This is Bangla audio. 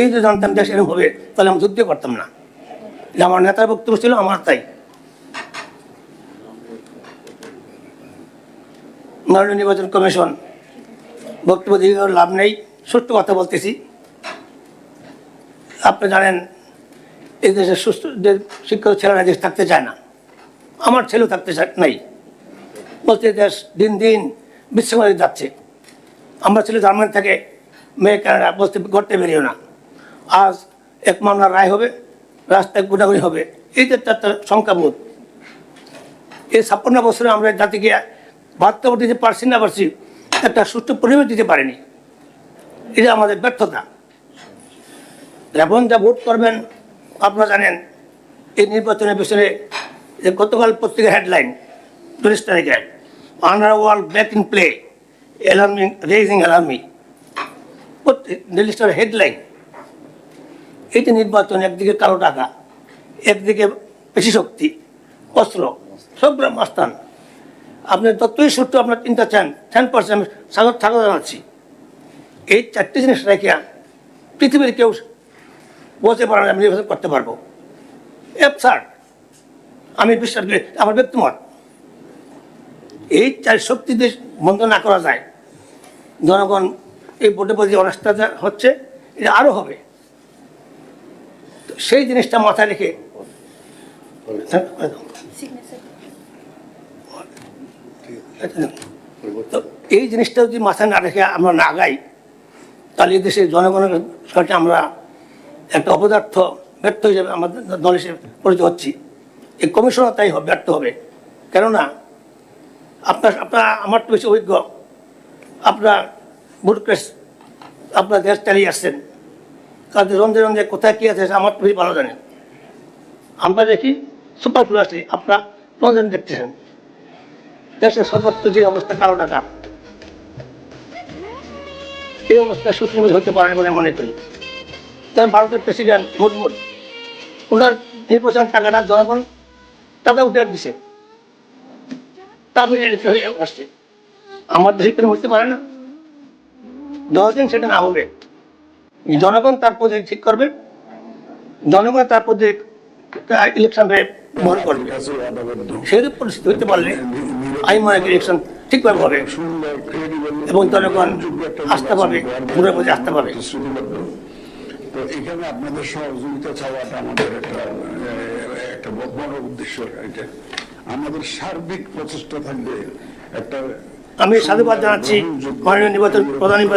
এই যে জানতাম দেশ এরকম হবে, তাহলে আমি যুদ্ধ করতাম না। আমার নেতার বক্তব্য ছিল আমার তাই। মাননীয় নির্বাচন কমিশন বক্তব্য দিয়ে লাভ নেই সুষ্ঠু কথা বলতেছি। আপনি জানেন, এই দেশে সুস্থ যে শিক্ষিত ছেলেরা দেশ থাকতে চায় না। আমার ছেলেও থাকতে চায় নাই। বলছে, দেশ দিন দিন বিশ্বমানে যাচ্ছে। আমরা ছেলে জার্মানি থেকে মেয়ে কানাডা বলতে করতে বেরিয়েও না। আজ এক মামলার রায় হবে, রাস্তায় গুণাগুণি হবে। এই যে একটা সংখ্যাবোধ। এই ছাপ্পান্ন বছরে আমরা জাতিকে বার্তা দিতে পারছি না পারছি একটা সুষ্ঠু পরিবেশ দিতে পারিনি। এটা আমাদের ব্যর্থতা। এখন যা ভোট করবেন, আপনারা জানেন, এই নির্বাচনের পিছনে যে গতকাল পত্রিকার হেডলাইন, চল্লিশ তারিখে, under world back in play alarming raging alarming Daily Star headline এইটা নির্বাচন, একদিকে কালো টাকা, একদিকে পেশি শক্তি, অস্ত্র, সব মাস্তান আপনি যতই সত্য আপনার চিন্তা চান চান পারছেন আমি স্বাগত স্বাগত জানাচ্ছি, এই চারটি জিনিস রেখে পৃথিবীর কেউ বলতে পারে আমি নির্বাচন করতে পারব। স্যার আমি বিশ্বাস করি, আমার ব্যক্তিমত। এই চার শক্তি দেশ বন্ধ না করা যায়। জনগণ এই ভোটে প্রতি অনাস্থা যা হচ্ছে, এটা আরও হবে। সেই জিনিসটা মাথায় রেখে এই জিনিসটা যদি মাথায় না রেখে আমরা না গাই, তাহলে দেশের জনগণের কাছে আমরা একটা অপদার্থ ব্যর্থ হিসেবে আমাদের দল হিসেবে পরিচিত হচ্ছি। এই কমিশনও তাই ব্যর্থ হবে। কেননা আপনার আপনার, আমার তো বেশি অভিজ্ঞ। আপনার বুটক্রেস আপনার দেশ চালিয়ে আসছেন। কাজে রন্ধে রন্ধে কোথায় কী আছে আমার বেশি ভালো জানেন আমরা দেখি সুপার ফ্লুয়াসি আপনার রঞ্জন দেখতেছেন। দেশের সর্বত্র যে অবস্থা কালো টাকা এই অবস্থা সুপ্রিম হতে পারেন বলে মনে করি। তাই ভারতের প্রেসিডেন্ট মুর্মুর ওনার নির্বাচন টাকাটা জনগণ টাকা উঠে দিছে। তারপরে আসছে। আমার দেশে হতে পারে না। দশদিন সেটা না হবে। জনগণ তার পদে ঠিক করবে। জনগণ তার পদে ইলেকশন বহন করবে। সেরূপ পরিস্থিতি হতে পারলে আমি মনে করি ইলেকশন ঠিকভাবে হবে এবং জনগণ আস্থা পাবে ভোটের প্রতি আস্থা পাবে তো এখানে আপনাদের সহযোগিতা চাওয়াটা আমাদের একটা একটা বড় উদ্দেশ্য এটা। আমাদের সার্বিক প্রচেষ্টা থাকবে একটা আমি সাধুবাদ জানাচ্ছি। মাননীয় নির্বাচন প্রধান নির্বাচন